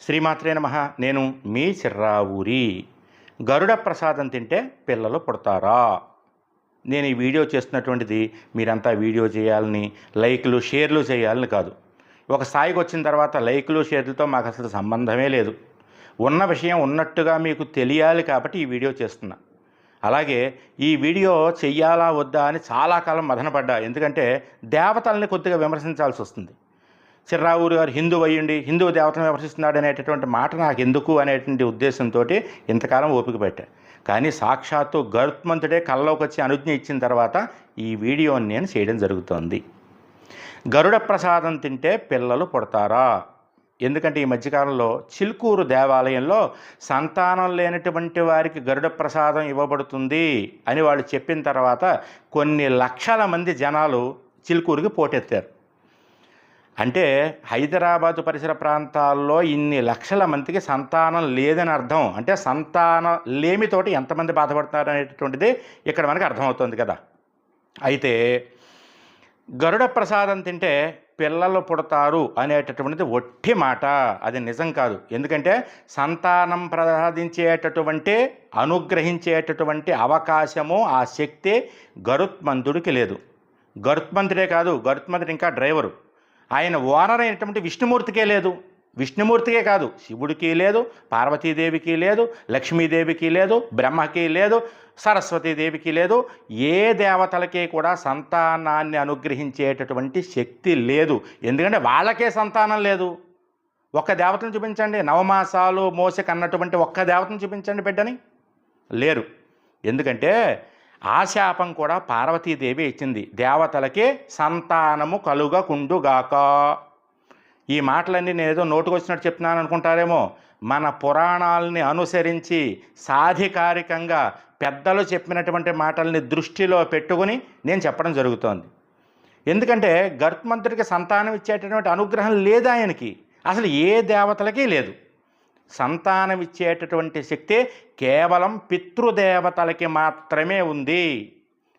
శ్రీమాత్రే నమ. నేను మీ చిర్రావూరి. గరుడ ప్రసాదం తింటే పిల్లలు పుడతారా? నేను ఈ వీడియో చేస్తున్నటువంటిది మీరంతా వీడియో చేయాలని లైక్లు షేర్లు చేయాలని కాదు. ఒక స్థాయికి వచ్చిన తర్వాత లైక్లు షేర్లతో మాకు అసలు సంబంధమే లేదు. ఉన్న విషయం ఉన్నట్టుగా మీకు తెలియాలి కాబట్టి ఈ వీడియో చేస్తున్నా. అలాగే ఈ వీడియో చెయ్యాలా వద్దా అని చాలా కాలం మదనపడ్డా ఎందుకంటే దేవతల్ని కొద్దిగా విమర్శించాల్సి వస్తుంది. చిర్రావూరు గారు హిందూ అయ్యండి హిందూ దేవతను విమర్శిస్తున్నాడు అనేటటువంటి మాట నాకు ఎందుకు అనేటువంటి ఉద్దేశంతో ఇంతకాలం ఓపిక పెట్టా. కానీ సాక్షాత్తు గరుత్మంతుడే కళ్ళలోకి వచ్చి అనుజ్ఞ ఇచ్చిన తర్వాత ఈ వీడియోని నేను చేయడం జరుగుతోంది. గరుడ ప్రసాదం తింటే పిల్లలు పుడతారా? ఎందుకంటే ఈ మధ్యకాలంలో చిలుకూరు దేవాలయంలో సంతానం లేనటువంటి వారికి గరుడ ప్రసాదం ఇవ్వబడుతుంది అని వాళ్ళు చెప్పిన తర్వాత కొన్ని లక్షల మంది జనాలు చిలుకూరుకి పోటెత్తారు. అంటే హైదరాబాదు పరిసర ప్రాంతాల్లో ఇన్ని లక్షల మందికి సంతానం లేదని అర్థం. అంటే సంతానం లేమితోటి ఎంతమంది బాధపడుతున్నారు అనేటటువంటిది ఇక్కడ మనకు అర్థమవుతుంది కదా. అయితే గరుడ ప్రసాదం తింటే పిల్లలు పుడతారు అనేటటువంటిది ఒట్టి మాట. అది నిజం కాదు. ఎందుకంటే సంతానం ప్రసాదించేటటువంటి అనుగ్రహించేటటువంటి అవకాశము ఆ శక్తి గరుత్మంతుడికి లేదు. గరుత్మంతుడే కాదు గరుత్మంతుడు ఇంకా డ్రైవరు. ఆయన ఓనర్ అయినటువంటి విష్ణుమూర్తికే లేదు. విష్ణుమూర్తికే కాదు శివుడికి లేదు పార్వతీదేవికి లేదు లక్ష్మీదేవికి లేదు బ్రహ్మకి లేదు సరస్వతీదేవికి లేదు ఏ దేవతలకి కూడా సంతానాన్ని అనుగ్రహించేటటువంటి శక్తి లేదు. ఎందుకంటే వాళ్ళకే సంతానం లేదు. ఒక్క దేవతను చూపించండి నవమాసాలు మోసకన్నటువంటి ఒక్క దేవతను చూపించండి బిడ్డని. లేరు. ఎందుకంటే ఆ శాపం కూడా పార్వతీదేవి ఇచ్చింది. దేవతలకి సంతానము కలుగకుండుగాక. ఈ మాటలన్నీ నేను ఏదో నోటుకొచ్చినట్టు చెప్తున్నాను అనుకుంటారేమో. మన పురాణాలని అనుసరించి సాధికారికంగా పెద్దలు చెప్పినటువంటి మాటల్ని దృష్టిలో పెట్టుకుని నేను చెప్పడం జరుగుతోంది. ఎందుకంటే గర్భమంతుడికి సంతానం ఇచ్చేటటువంటి అనుగ్రహం లేదు ఆయనకి. అసలు ఏ దేవతలకి లేదు. సంతానం ఇచ్చేటటువంటి శక్తి కేవలం పితృదేవతలకి మాత్రమే ఉంది.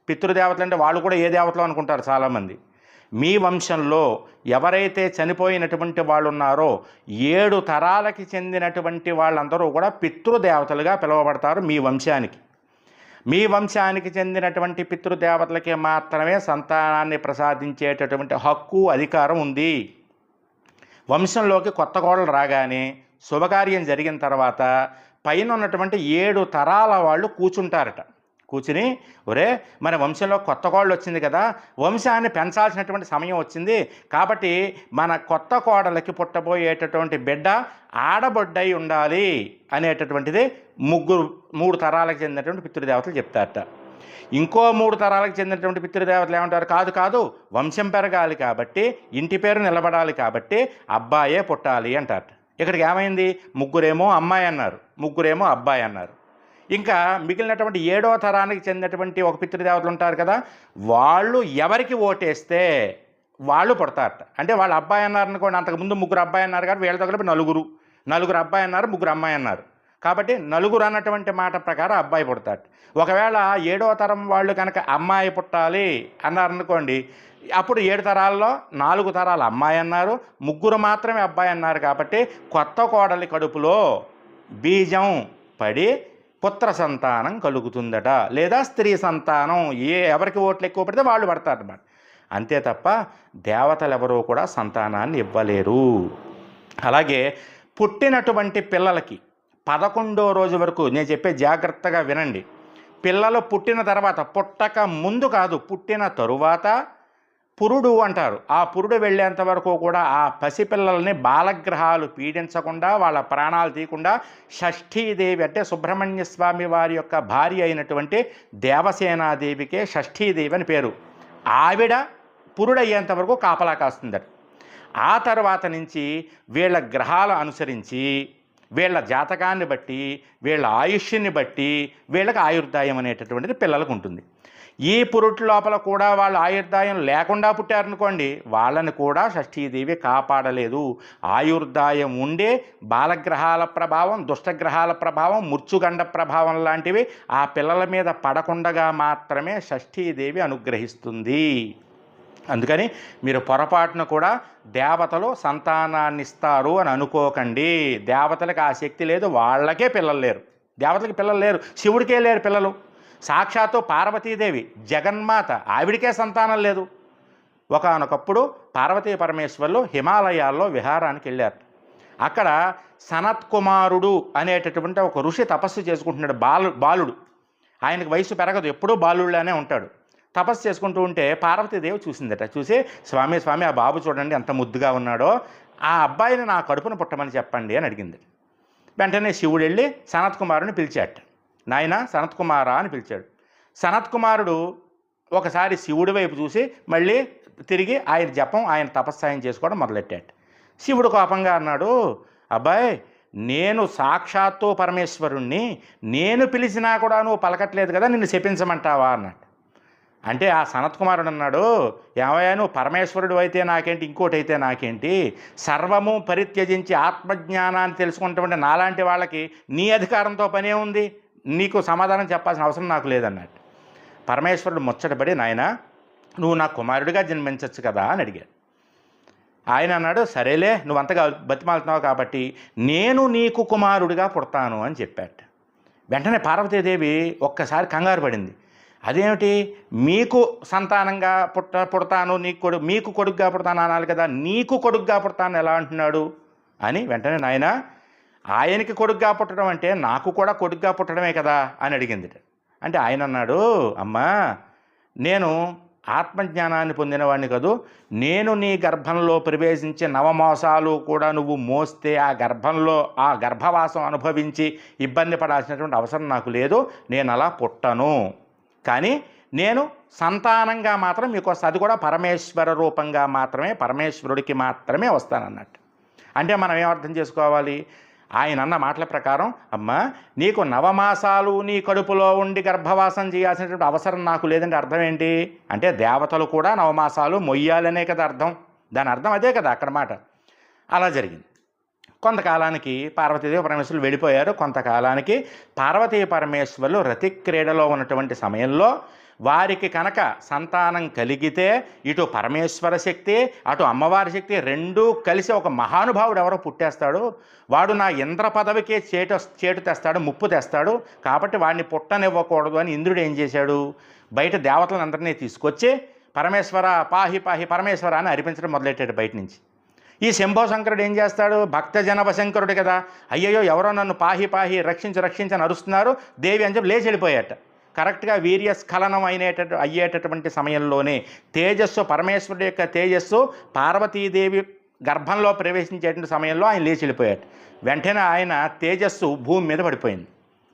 పితృదేవతలు అంటే వాళ్ళు కూడా ఏ దేవతలు అనుకుంటారు చాలామంది. మీ వంశంలో ఎవరైతే చనిపోయినటువంటి వాళ్ళు ఉన్నారో ఏడు తరాలకి చెందినటువంటి వాళ్ళందరూ కూడా పితృదేవతలుగా పిలువబడతారు మీ వంశానికి. మీ వంశానికి చెందినటువంటి పితృదేవతలకి మాత్రమే సంతానాన్ని ప్రసాదించేటటువంటి హక్కు అధికారం ఉంది. వంశంలోకి కొత్త కోడలు రాగానే శుభకార్యం జరిగిన తర్వాత పైన ఉన్నటువంటి ఏడు తరాల వాళ్ళు కూర్చుంటారట. కూర్చుని ఒరే మన వంశంలో కొత్త కోడలు వచ్చింది కదా వంశాన్ని పెంచాల్సినటువంటి సమయం వచ్చింది. కాబట్టి మన కొత్త కోడలకి పుట్టబోయేటటువంటి బిడ్డ ఆడబొడ్డై ఉండాలి అనేటటువంటిది ముగ్గురు మూడు తరాలకు చెందినటువంటి పితృదేవతలు చెప్తారట. ఇంకో మూడు తరాలకు చెందినటువంటి పితృదేవతలు ఏమంటారు? కాదు కాదు వంశం పెరగాలి కాబట్టి ఇంటి పేరు నిలబడాలి కాబట్టి అబ్బాయే పుట్టాలి అంటారట. ఇక్కడికి ఏమైంది? ముగ్గురేమో అమ్మాయి అన్నారు. ముగ్గురేమో అబ్బాయి అన్నారు. ఇంకా మిగిలినటువంటి ఏడో తరానికి చెందినటువంటి ఒక పితృదేవతలు ఉంటారు కదా వాళ్ళు ఎవరికి ఓటేస్తే వాళ్ళు పుడతారట. అంటే వాళ్ళ అబ్బాయి అన్నారు అనుకోండి అంతకుముందు ముగ్గురు అబ్బాయి అన్నారు కాబట్టి వీళ్ళతో కలిపి నలుగురు. నలుగురు అబ్బాయి అన్నారు ముగ్గురు అమ్మాయి అన్నారు. కాబట్టి నలుగురు అన్నటువంటి మాట ప్రకారం అబ్బాయి పుడతాడు. ఒకవేళ ఏడో తరం వాళ్ళు కనుక అమ్మాయి పుట్టాలి అన్నారనుకోండి అప్పుడు ఏడు తరాల్లో నాలుగు తరాలు అమ్మాయి అన్నారు ముగ్గురు మాత్రమే అబ్బాయి అన్నారు కాబట్టి కొత్త కోడలి కడుపులో బీజం పడి పుత్ర సంతానం కలుగుతుందట లేదా స్త్రీ సంతానం. ఏ ఎవరికి ఓట్లు ఎక్కువ పడితే వాళ్ళు పడతారన్నమాట అంతే తప్ప దేవతలు ఎవరూ కూడా సంతానాన్ని ఇవ్వలేరు. అలాగే పుట్టినటువంటి పిల్లలకి పదకొండో రోజు వరకు నేను చెప్పే జాగ్రత్తగా వినండి. పిల్లలు పుట్టిన తర్వాత పుట్టక ముందు కాదు పుట్టిన తరువాత పురుడు అంటారు. ఆ పురుడు వెళ్ళేంత వరకు కూడా ఆ పసిపిల్లల్ని బాలగ్రహాలు పీడించకుండా వాళ్ళ ప్రాణాలు తీయకుండా షష్ఠీదేవి అంటే సుబ్రహ్మణ్య స్వామి వారి యొక్క భార్య అయినటువంటి దేవసేనాదేవికే షష్ఠీదేవి అని పేరు. ఆవిడ పురుడయ్యేంత వరకు కాపలా కాస్తుందట. ఆ తర్వాత నుంచి వీళ్ళ గ్రహాలు అనుసరించి వీళ్ళ జాతకాన్ని బట్టి వీళ్ళ ఆయుష్ని బట్టి వీళ్ళకి ఆయుర్దాయం అనేటటువంటిది పిల్లలకు ఉంటుంది. ఈ పురుటి లోపల కూడా వాళ్ళు ఆయుర్దాయం లేకుండా పుట్టారనుకోండి వాళ్ళని కూడా షష్ఠీదేవి కాపాడలేదు. ఆయుర్దాయం ఉండే బాలగ్రహాల ప్రభావం దుష్టగ్రహాల ప్రభావం ముర్చుగండ ప్రభావం లాంటివి ఆ పిల్లల మీద పడకుండగా మాత్రమే షష్ఠీదేవి అనుగ్రహిస్తుంది. అందుకని మీరు పొరపాటున కూడా దేవతలు సంతానాన్ని ఇస్తారు అని అనుకోకండి. దేవతలకు ఆ శక్తి లేదు వాళ్ళకే పిల్లలు లేరు. దేవతలకి పిల్లలు లేరు శివుడికే లేరు పిల్లలు. సాక్షాత్తు పార్వతీదేవి జగన్మాత ఆవిడికే సంతానం లేదు. ఒకనొకప్పుడు పార్వతీ పరమేశ్వర్లు హిమాలయాల్లో విహారానికి వెళ్ళారు. అక్కడ సనత్ కుమారుడు అనేటటువంటి ఒక ఋషి తపస్సు చేసుకుంటున్నాడు బాలు బాలుడు. ఆయనకు వయసు పెరగదు ఎప్పుడూ బాలుడులానే ఉంటాడు. తపస్సు చేసుకుంటూ ఉంటే పార్వతీదేవి చూసిందట. చూసి స్వామి స్వామి ఆ బాబు చూడండి ఎంత ముద్దుగా ఉన్నాడో ఆ అబ్బాయిని నా కడుపున పుట్టమని చెప్పండి అని అడిగింది. వెంటనే శివుడు వెళ్ళి సనత్ కుమారుని పిలిచాట. నాయన సనత్ కుమారా అని పిలిచాడు. సనత్ కుమారుడు ఒకసారి శివుడి వైపు చూసి మళ్ళీ తిరిగి ఆయన జపం ఆయన తపస్సాయం చేసుకోవడం మొదలెట్టాడు శివుడు కోపంగా అన్నాడు అబ్బాయ్ నేను సాక్షాత్తు పరమేశ్వరుణ్ణి నేను పిలిచినా కూడా నువ్వు పలకట్లేదు కదా నిన్ను శపించమంటావా అన్నాడు. అంటే ఆ సనత్ కుమారుడు అన్నాడు ఏమయ్యా నువ్వు పరమేశ్వరుడు అయితే నాకేంటి ఇంకోటి అయితే నాకేంటి? సర్వము పరిత్యజించి ఆత్మజ్ఞానాన్ని తెలుసుకున్నటువంటి నాలాంటి వాళ్ళకి నీ అధికారంతో పనే ఉంది? నీకు సమాధానం చెప్పాల్సిన అవసరం నాకు లేదన్నాడు. పరమేశ్వరుడు ముచ్చటపడి నాయన నువ్వు నా కుమారుడిగా జన్మించవచ్చు కదా అని అడిగాడు. ఆయన అన్నాడు సరేలే నువ్వు అంతగా బతిమాలుతున్నావు కాబట్టి నేను నీకు కుమారుడిగా పుడతాను అని చెప్పాడు వెంటనే పార్వతీదేవి ఒక్కసారి కంగారు పడింది. అదేమిటి? మీకు సంతానంగా పుట్ట పుడతాను నీకు కొడు మీకు కొడుకుగా పుడతాను అనాలి కదా నీకు కొడుకుగా పుడతాను ఎలా అంటున్నాడు? అని వెంటనే నాయన ఆయనకి కొడుకుగా పుట్టడం అంటే నాకు కూడా కొడుకుగా పుట్టడమే కదా అని అడిగింది అంటే ఆయన అన్నాడు అమ్మా నేను ఆత్మజ్ఞానాన్ని పొందినవాడిని కదూ నేను నీ గర్భంలో ప్రవేశించే నవమాసాలు కూడా నువ్వు మోస్తే ఆ గర్భంలో ఆ గర్భవాసం అనుభవించి ఇబ్బంది పడాల్సినటువంటి అవసరం నాకు లేదు నేను అలా పుట్టను. కానీ నేను సంతానంగా మాత్రం మీకు వస్తా అది కూడా పరమేశ్వర రూపంగా మాత్రమే పరమేశ్వరుడికి మాత్రమే వస్తానన్నట్టు. అంటే మనం ఏమర్థం చేసుకోవాలి? ఆయన అన్న మాటల ప్రకారం అమ్మా నీకు నవమాసాలు నీ కడుపులో ఉండి గర్భవాసం చేయాల్సినటువంటి అవసరం నాకు లేదంటే అర్థం ఏంటి? అంటే దేవతలు కూడా నవమాసాలు మొయ్యాలనే కదా అర్థం. దాని అర్థం అదే కదా అక్కడ మాట. అలా జరిగింది. కొంతకాలానికి పార్వతీదేవి పరమేశ్వరులు వెళ్ళిపోయారు. కొంతకాలానికి పార్వతీ పరమేశ్వరులు రతి క్రీడలో ఉన్నటువంటి సమయంలో వారికి కనుక సంతానం కలిగితే ఇటు పరమేశ్వర శక్తి అటు అమ్మవారి శక్తి రెండూ కలిసి ఒక మహానుభావుడు ఎవరో పుట్టేస్తాడు. వాడు నా ఇంద్ర పదవికే చేటు చేటు తెస్తాడు ముప్పు తెస్తాడు. కాబట్టి వాడిని పుట్టనివ్వకూడదు అని ఇంద్రుడు ఏం చేశాడు? బయట దేవతలందరినీ తీసుకొచ్చి పరమేశ్వర పాహి పాహి పరమేశ్వర అని అరిపించడం మొదలెట్టాడు బయట నుంచి. ఈ శంభో శంకరుడు ఏం చేస్తాడు? భక్త జనపశంకరుడు కదా. అయ్యయ్యో ఎవరో నన్ను పాహి పాహి రక్షించి రక్షించని అరుస్తున్నారు. దేవి అని చెప్పి లేచి వెళ్ళిపోయాట. కరెక్ట్గా వీర్య స్ఖలనం అయినేట అయ్యేటటువంటి సమయంలోనే తేజస్సు పరమేశ్వరుడు యొక్క తేజస్సు పార్వతీదేవి గర్భంలో ప్రవేశించేటువంటి సమయంలో ఆయన లేచి వెళ్ళిపోయాడు వెంటనే ఆయన తేజస్సు భూమి మీద పడిపోయింది.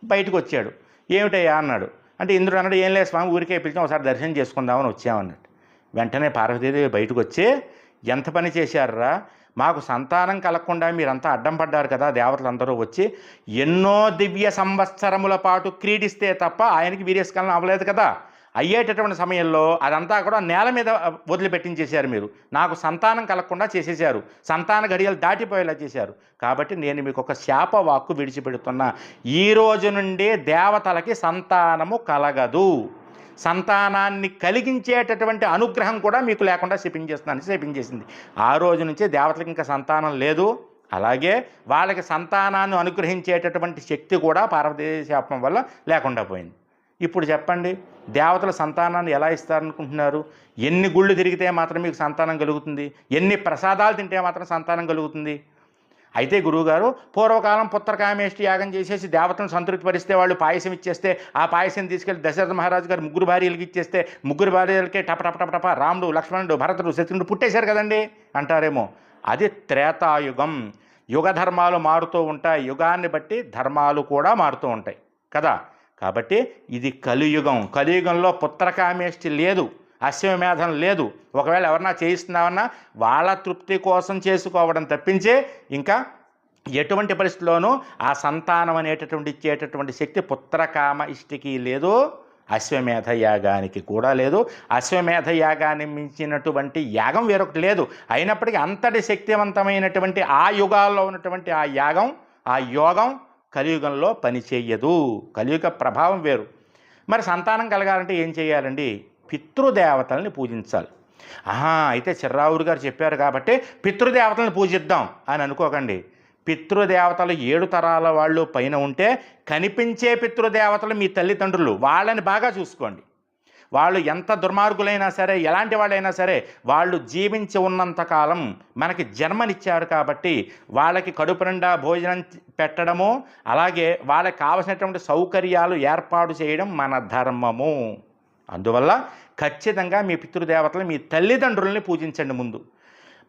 బయటకు వచ్చాడు. ఏమిటయ్యా అన్నాడు. అంటే ఇంద్రుడు అన్నాడు ఏం లేదు స్వామి ఊరికే పిలిచాం ఒకసారి దర్శనం చేసుకుందామని వచ్చామన్నాడు వెంటనే పార్వతీదేవి బయటకు వచ్చి ఎంత పని చేశారా మాకు సంతానం కలగకుండా మీరంతా అడ్డం పడ్డారు కదా దేవతలందరూ వచ్చి ఎన్నో దివ్య సంవత్సరముల పాటు క్రీడిస్తే తప్ప ఆయనకి వీర్యస్కలనం అవ్వలేదు కదా. అయ్యేటటువంటి సమయంలో అదంతా కూడా నేల మీద వదిలిపెట్టించేశారు మీరు. నాకు సంతానం కలగకుండా చేసేశారు. సంతాన గడియలు దాటిపోయేలా చేశారు. కాబట్టి నేను మీకు ఒక శాప వాక్కు విడిచిపెడుతున్నా. ఈ రోజు నుండి దేవతలకి సంతానము కలగదు. సంతానాన్ని కలిగించేటటువంటి అనుగ్రహం కూడా మీకు లేకుండా శపించేస్తున్నాను శపించేసింది. ఆ రోజు నుంచే దేవతలకు ఇంకా సంతానం లేదు. అలాగే వాళ్ళకి సంతానాన్ని అనుగ్రహించేటటువంటి శక్తి కూడా పార్వతీ శాపం వల్ల లేకుండా పోయింది. ఇప్పుడు చెప్పండి దేవతల సంతానాన్ని ఎలా ఇస్తారనుకుంటున్నారు? ఎన్ని గుళ్ళు తిరిగితే మాత్రం మీకు సంతానం కలుగుతుంది? ఎన్ని ప్రసాదాలు తింటే మాత్రం సంతానం కలుగుతుంది? అయితే గురువుగారు పూర్వకాలం పుత్రకామేష్టి యాగం చేసేసి దేవతను సంతృప్తిపరిస్తే వాళ్ళు పాయసం ఇచ్చేస్తే ఆ పాయసం తీసుకెళ్ళి దశరథ మహారాజు గారు ముగ్గురు భార్యలకు ఇచ్చేస్తే ముగ్గురు భార్యలకే టప టప టప టప రాముడు లక్ష్మణుడు భరతుడు శత్రుడు పుట్టేశారు కదండి అంటారేమో. అది త్రేతాయుగం. యుగ ధర్మాలు మారుతూ ఉంటాయి. యుగాన్ని బట్టి ధర్మాలు కూడా మారుతూ ఉంటాయి కదా. కాబట్టి ఇది కలియుగం. కలియుగంలో పుత్రకామేష్టి లేదు. అశ్వమేధం లేదు. ఒకవేళ ఎవరన్నా చేయిస్తున్నామన్నా వాళ్ళ తృప్తి కోసం చేసుకోవడం తప్పించే ఇంకా ఎటువంటి పరిస్థితిలోనూ ఆ సంతానం అనేటటువంటి ఇచ్చేటటువంటి శక్తి పుత్రకామ ఇష్టికి లేదు. అశ్వమేధ యాగానికి కూడా లేదు. అశ్వమేధ యాగాన్ని మించినటువంటి యాగం వేరొకటి లేదు. అయినప్పటికీ అంతటి శక్తివంతమైనటువంటి ఆ యుగాల్లో ఉన్నటువంటి ఆ యాగం ఆ యోగం కలియుగంలో పనిచేయదు. కలియుగ ప్రభావం వేరు. మరి సంతానం కలగాలంటే ఏం చేయాలండి? పితృదేవతల్ని పూజించాలి. ఆహా అయితే చిర్రావురు గారు చెప్పారు కాబట్టి పితృదేవతలను పూజిద్దాం అని అనుకోకండి. పితృదేవతలు ఏడు తరాల వాళ్ళు పైన ఉంటే కనిపించే పితృదేవతలు మీ తల్లిదండ్రులు. వాళ్ళని బాగా చూసుకోండి. వాళ్ళు ఎంత దుర్మార్గులైనా సరే ఎలాంటి వాళ్ళైనా సరే వాళ్ళు జీవించి ఉన్నంతకాలం మనకి జన్మనిచ్చారు కాబట్టి వాళ్ళకి కడుపు నిండా భోజనం పెట్టడము అలాగే వాళ్ళకి కావలసినటువంటి సౌకర్యాలు ఏర్పాటు చేయడం మన ధర్మము. అందువల్ల ఖచ్చితంగా మీ పితృదేవతలు మీ తల్లిదండ్రుల్ని పూజించండి ముందు.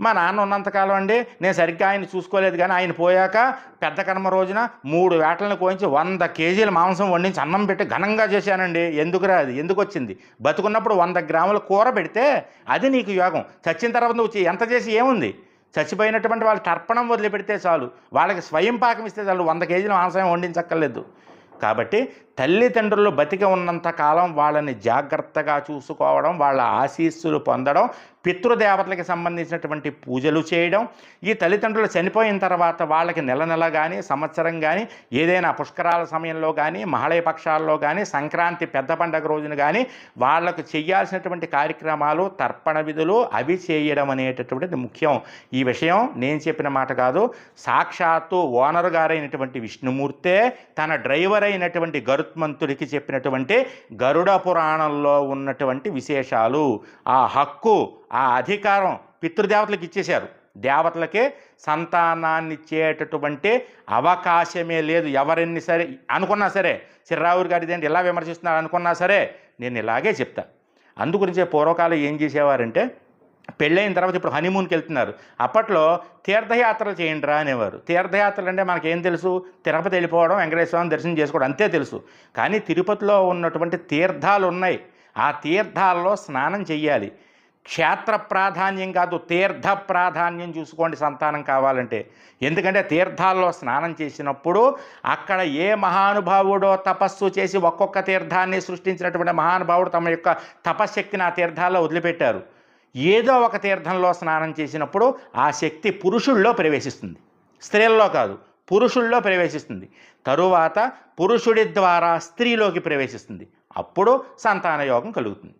మా నాన్న ఉన్నంతకాలం అండి నేను సరిగ్గా ఆయన చూసుకోలేదు కానీ ఆయన పోయాక పెద్ద కర్మ రోజున మూడు వేటలను కోయించి వంద కేజీల మాంసం వండించి అన్నం పెట్టి ఘనంగా చేశానండి. ఎందుకురా అది? ఎందుకు వచ్చింది? బతుకున్నప్పుడు వంద గ్రాముల కూర పెడితే అది నీకు యోగం. చచ్చిన తర్వాత నువ్వు ఎంత చేసి ఏముంది? చచ్చిపోయినటువంటి వాళ్ళు తర్పణం వదిలిపెడితే చాలు. వాళ్ళకి స్వయం పాకం ఇస్తే చాలు. వంద కేజీల మాంసం వండించక్కర్లేదు. కాబట్టి తల్లిదండ్రులు బతికి ఉన్నంత కాలం వాళ్ళని జాగ్రత్తగా చూసుకోవడం వాళ్ళ ఆశీస్సులు పొందడం పితృదేవతలకు సంబంధించినటువంటి పూజలు చేయడం ఈ తల్లిదండ్రులు చనిపోయిన తర్వాత వాళ్ళకి నెల నెల కానీ సంవత్సరం కానీ ఏదైనా పుష్కరాల సమయంలో కానీ మహళయ పక్షాల్లో కానీ సంక్రాంతి పెద్ద పండగ రోజున కానీ వాళ్ళకు చేయాల్సినటువంటి కార్యక్రమాలు తర్పణ విధులు అవి చేయడం అనేటటువంటిది ముఖ్యం. ఈ విషయం నేను చెప్పిన మాట కాదు. సాక్షాత్తు ఓనర్ గారైనటువంటి విష్ణుమూర్తే తన డ్రైవర్ అయినటువంటి గరుత్మంతుడికి చెప్పినటువంటి గరుడ పురాణంలో ఉన్నటువంటి విశేషాలు. ఆ హక్కు ఆ అధికారం పితృదేవతలకు ఇచ్చేశారు. దేవతలకే సంతానాన్ని ఇచ్చేటటువంటి అవకాశమే లేదు. ఎవరెన్ని సరే అనుకున్నా సరే చిర్రావురు గారి ఏంటి ఇలా విమర్శిస్తున్నారు అనుకున్నా సరే నేను ఇలాగే చెప్తా. అందుగురించే పూర్వకాలం ఏం చేసేవారంటే పెళ్ళైన తర్వాత ఇప్పుడు హనీమూన్కి వెళ్తున్నారు అప్పట్లో తీర్థయాత్రలు చేయండి రా అనేవారు. తీర్థయాత్రలు అంటే మనకేం తెలుసు? తిరుపతి వెళ్ళిపోవడం వెంకటేశ్వరం దర్శనం చేసుకోవడం అంతే తెలుసు. కానీ తిరుపతిలో ఉన్నటువంటి తీర్థాలు ఉన్నాయి ఆ తీర్థాల్లో స్నానం చెయ్యాలి. క్షేత్ర ప్రాధాన్యం కాదు తీర్థ ప్రాధాన్యం చూసుకోండి సంతానం కావాలంటే. ఎందుకంటే తీర్థాల్లో స్నానం చేసినప్పుడు అక్కడ ఏ మహానుభావుడో తపస్సు చేసి ఒక్కొక్క తీర్థాన్ని సృష్టించినటువంటి మహానుభావుడు తమ యొక్క తపశ్శక్తిని ఆ తీర్థాల్లో వదిలిపెట్టారు. ఏదో ఒక తీర్థంలో స్నానం చేసినప్పుడు ఆ శక్తి పురుషుల్లో ప్రవేశిస్తుంది. స్త్రీల్లో కాదు పురుషుల్లో ప్రవేశిస్తుంది. తరువాత పురుషుడి ద్వారా స్త్రీలోకి ప్రవేశిస్తుంది. అప్పుడు సంతాన యోగం కలుగుతుంది.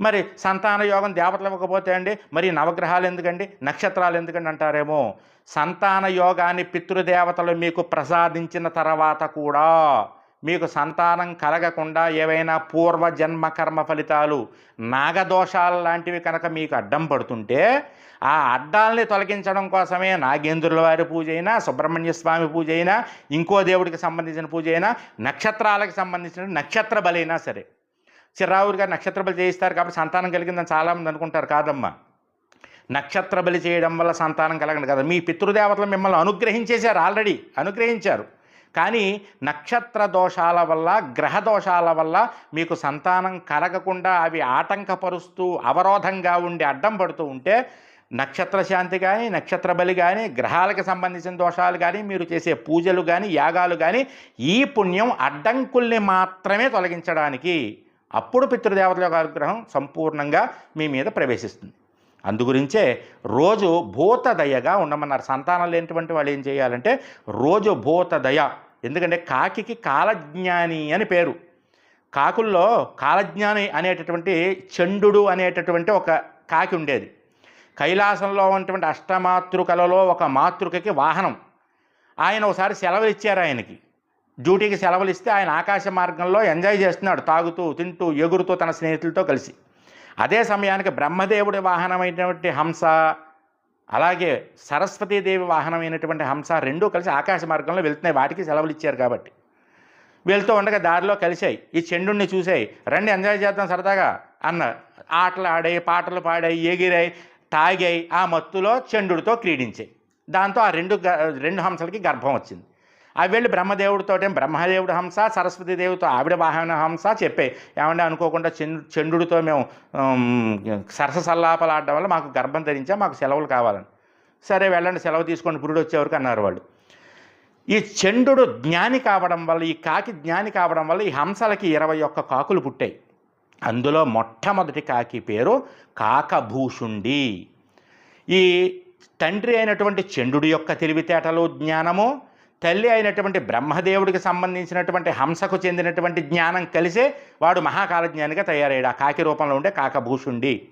మరి సంతాన యోగం దేవతలు ఇవ్వకపోతే అండి? మరి నవగ్రహాలు ఎందుకండి? నక్షత్రాలు ఎందుకండి అంటారేమో? సంతాన యోగాన్ని పితృదేవతలు మీకు ప్రసాదించిన తర్వాత కూడా మీకు సంతానం కలగకుండా ఏవైనా పూర్వ జన్మ కర్మ ఫలితాలు నాగదోషాలు లాంటివి కనుక మీకు అడ్డం పడుతుంటే ఆ అడ్డాలని తొలగించడం కోసమే నాగేంద్రుల వారి పూజ అయినా సుబ్రహ్మణ్య స్వామి పూజ అయినా ఇంకో దేవుడికి సంబంధించిన పూజ అయినా నక్షత్రాలకు సంబంధించిన నక్షత్ర బలైనా సరే. చిర్రావురు గారు నక్షత్ర బలి చేయిస్తారు కాబట్టి సంతానం కలిగిందని చాలామంది అనుకుంటారు కాదమ్మా. నక్షత్ర బలి చేయడం వల్ల సంతానం కలగండి కదా. మీ పితృదేవతలు మిమ్మల్ని అనుగ్రహించేశారు ఆల్రెడీ అనుగ్రహించారు. కానీ నక్షత్ర దోషాల వల్ల గ్రహ దోషాల వల్ల మీకు సంతానం కలగకుండా అవి ఆటంకపరుస్తూ అవరోధంగా ఉండి అడ్డం పడుతూ ఉంటే నక్షత్ర శాంతి కానీ నక్షత్ర బలి కానీ గ్రహాలకు సంబంధించిన దోషాలు కానీ మీరు చేసే పూజలు కానీ యాగాలు కానీ ఈ పుణ్యం అడ్డంకుల్ని మాత్రమే తొలగించడానికి అప్పుడు పితృదేవతల యొక్క అనుగ్రహం సంపూర్ణంగా మీ మీద ప్రవేశిస్తుంది. అందుగురించే రోజు భూతదయగా ఉండమన్నారు. సంతానం లేనటువంటి వాళ్ళు ఏం చేయాలంటే రోజు భూతదయ. ఎందుకంటే కాకికి కాలజ్ఞాని అని పేరు. కాకుల్లో కాలజ్ఞాని అనేటటువంటి చండు అనేటటువంటి ఒక కాకి ఉండేది. కైలాసంలో ఉన్నటువంటి అష్టమాతృకలలో ఒక మాతృకకి వాహనం. ఆయన ఒకసారి సెలవులు ఇచ్చారు ఆయనకి. డ్యూటీకి సెలవులు ఇస్తే ఆయన ఆకాశ మార్గంలో ఎంజాయ్ చేస్తున్నాడు. తాగుతూ తింటూ ఎగురుతూ తన స్నేహితులతో కలిసి. అదే సమయానికి బ్రహ్మదేవుడి వాహనమైనటువంటి హంస అలాగే సరస్వతీదేవి వాహనమైనటువంటి హంస రెండూ కలిసి ఆకాశ మార్గంలో వెళ్తున్నాయి. వాటికి సెలవులు ఇచ్చారు కాబట్టి. వెళ్తూ ఉండగా దారిలో కలిసాయి ఈ చెండుని చూసాయి రండి ఎంజాయ్ చేద్దాం సరదాగా అన్న ఆటలు ఆడాయి పాటలు పాడాయి ఎగిరాయి తాగాయి. ఆ మత్తులో చండుడితో క్రీడించాయి. దాంతో ఆ రెండు రెండు హంసలకి గర్భం వచ్చింది. అవి వెళ్ళి బ్రహ్మదేవుడితో బ్రహ్మదేవుడు హంస సరస్వతి దేవితో ఆవిడ వాహన హంస చెప్పాయి ఏమంటే అనుకోకుండా చండు చండుడితో మేము సరస సల్లాపలు ఆడడం వల్ల మాకు గర్భం ధరించా మాకు సెలవులు కావాలని. సరే వెళ్ళండి సెలవు తీసుకొని పురుడు వచ్చేవరకు అన్నారు వాళ్ళు. ఈ చండు జ్ఞాని కావడం వల్ల ఈ కాకి జ్ఞాని కావడం వల్ల ఈ హంసలకి ఇరవై ఒక్క కాకులు పుట్టాయి. అందులో మొట్టమొదటి కాకి పేరు కాకభూషుండి. ఈ తండ్రి అయినటువంటి చండు యొక్క తెలివితేటలు జ్ఞానము తల్లి అయినటువంటి బ్రహ్మదేవుడికి సంబంధించినటువంటి హంసకు చెందినటువంటి జ్ఞానం కలిసే వాడు మహాకాలజ్ఞానిగా తయారయ్యాడు. ఆ కాకి రూపంలో ఉండే కాకభూషుండి.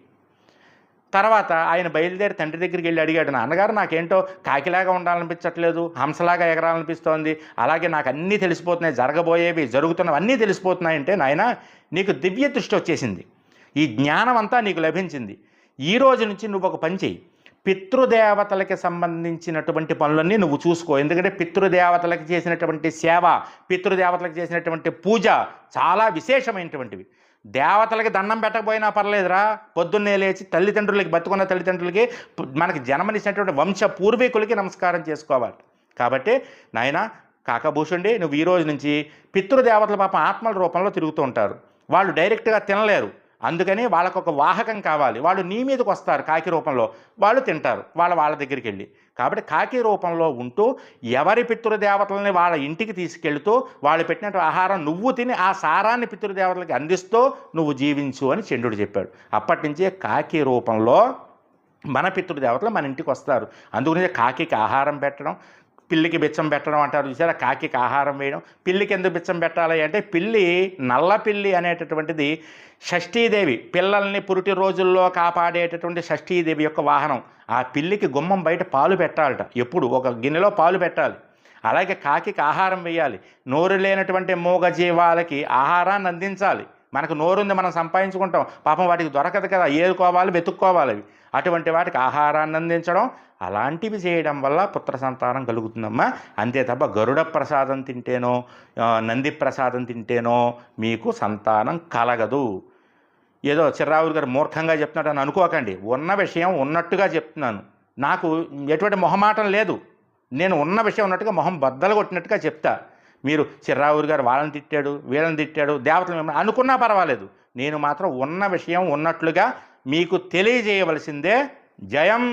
తర్వాత ఆయన బయలుదేరి తండ్రి దగ్గరికి వెళ్ళి అడిగాడు నాన్నగారు నాకేంటో కాకిలాగా ఉండాలనిపించట్లేదు హంసలాగా ఎగరాలనిపిస్తోంది అలాగే నాకు అన్నీ తెలిసిపోతున్నాయి జరగబోయేవి జరుగుతున్నవి అన్నీ తెలిసిపోతున్నాయి అంటే నాయన నీకు దివ్య దృష్టి వచ్చేసింది. ఈ జ్ఞానం అంతా నీకు లభించింది. ఈ రోజు నుంచి నువ్వు ఒక పని చెయ్యి. పితృదేవతలకి సంబంధించినటువంటి పనులన్నీ నువ్వు చూసుకో. ఎందుకంటే పితృదేవతలకు చేసినటువంటి సేవ పితృదేవతలకు చేసినటువంటి పూజ చాలా విశేషమైనటువంటివి. దేవతలకి దండం పెట్టకపోయినా పర్లేదురా. పొద్దున్నే లేచి తల్లిదండ్రులకి బతుకున్న తల్లిదండ్రులకి మనకి జన్మనిచ్చినటువంటి వంశ పూర్వీకులకి నమస్కారం చేసుకోవాలి. కాబట్టి నాయన కాకభూషుండి నువ్వు ఈ రోజు నుంచి పితృదేవతల పాపం ఆత్మల రూపంలో తిరుగుతూ ఉంటారు. వాళ్ళు డైరెక్ట్గా తినలేరు. అందుకని వాళ్ళకు ఒక వాహకం కావాలి. వాళ్ళు నీ మీదకి వస్తారు కాకి రూపంలో. వాళ్ళు తింటారు. వాళ్ళ వాళ్ళ దగ్గరికి వెళ్ళి కాబట్టి కాకి రూపంలో ఉంటూ ఎవరి పితృదేవతలని వాళ్ళ ఇంటికి తీసుకెళ్తూ వాళ్ళు పెట్టినట్టు ఆహారం నువ్వు తిని ఆ సారాన్ని పితృదేవతలకి అందిస్తూ నువ్వు జీవించు అని చంద్రుడు చెప్పాడు. అప్పటి నుంచే కాకి రూపంలో మన పితృదేవతలు మన ఇంటికి వస్తారు. అందుకనే కాకికి ఆహారం పెట్టడం పిల్లికి బిచ్చం పెట్టడం అంటారు చూసారా? కాకి ఆహారం వేయడం. పిల్లికి ఎందుకు బిచ్చం పెట్టాలి అంటే పిల్లి నల్ల పిల్లి అనేటటువంటిది షష్ఠీదేవి పిల్లల్ని పురిటి రోజుల్లో కాపాడేటటువంటి షష్ఠీదేవి యొక్క వాహనం. ఆ పిల్లికి గుమ్మం బయట పాలు పెట్టాలట. ఎప్పుడు? ఒక గిన్నెలో పాలు పెట్టాలి. అలాగే కాకికి ఆహారం వేయాలి. నోరు లేనటువంటి మూగ జీవాలకి ఆహారాన్ని అందించాలి. మనకు నోరుంది మనం సంపాదించుకుంటాం. పాపం వాటికి దొరకదు కదా. ఏరుకోవాలి వెతుక్కోవాలి అవి. అటువంటి వాటికి ఆహారాన్ని అందించడం అలాంటివి చేయడం వల్ల పుత్ర సంతానం కలుగుతుందమ్మా. అంతే తప్ప గరుడ ప్రసాదం తింటేనో నంది ప్రసాదం తింటేనో మీకు సంతానం కలగదు. ఏదో చిర్రావులు గారు మూర్ఖంగా చెప్తున్నాడు అని అనుకోకండి. ఉన్న విషయం ఉన్నట్టుగా చెప్తున్నాను. నాకు ఎటువంటి మొహమాటం లేదు. నేను ఉన్న విషయం ఉన్నట్టుగా మొహం బద్దలు కొట్టినట్టుగా చెప్తా. మీరు చిర్రావురు గారు వాళ్ళని తిట్టాడు వీళ్ళని తిట్టాడు దేవతలు మిమ్మల్ని అనుకున్నా పర్వాలేదు. నేను మాత్రం ఉన్న విషయం ఉన్నట్లుగా మీకు తెలియజేయవలసిందే జయం.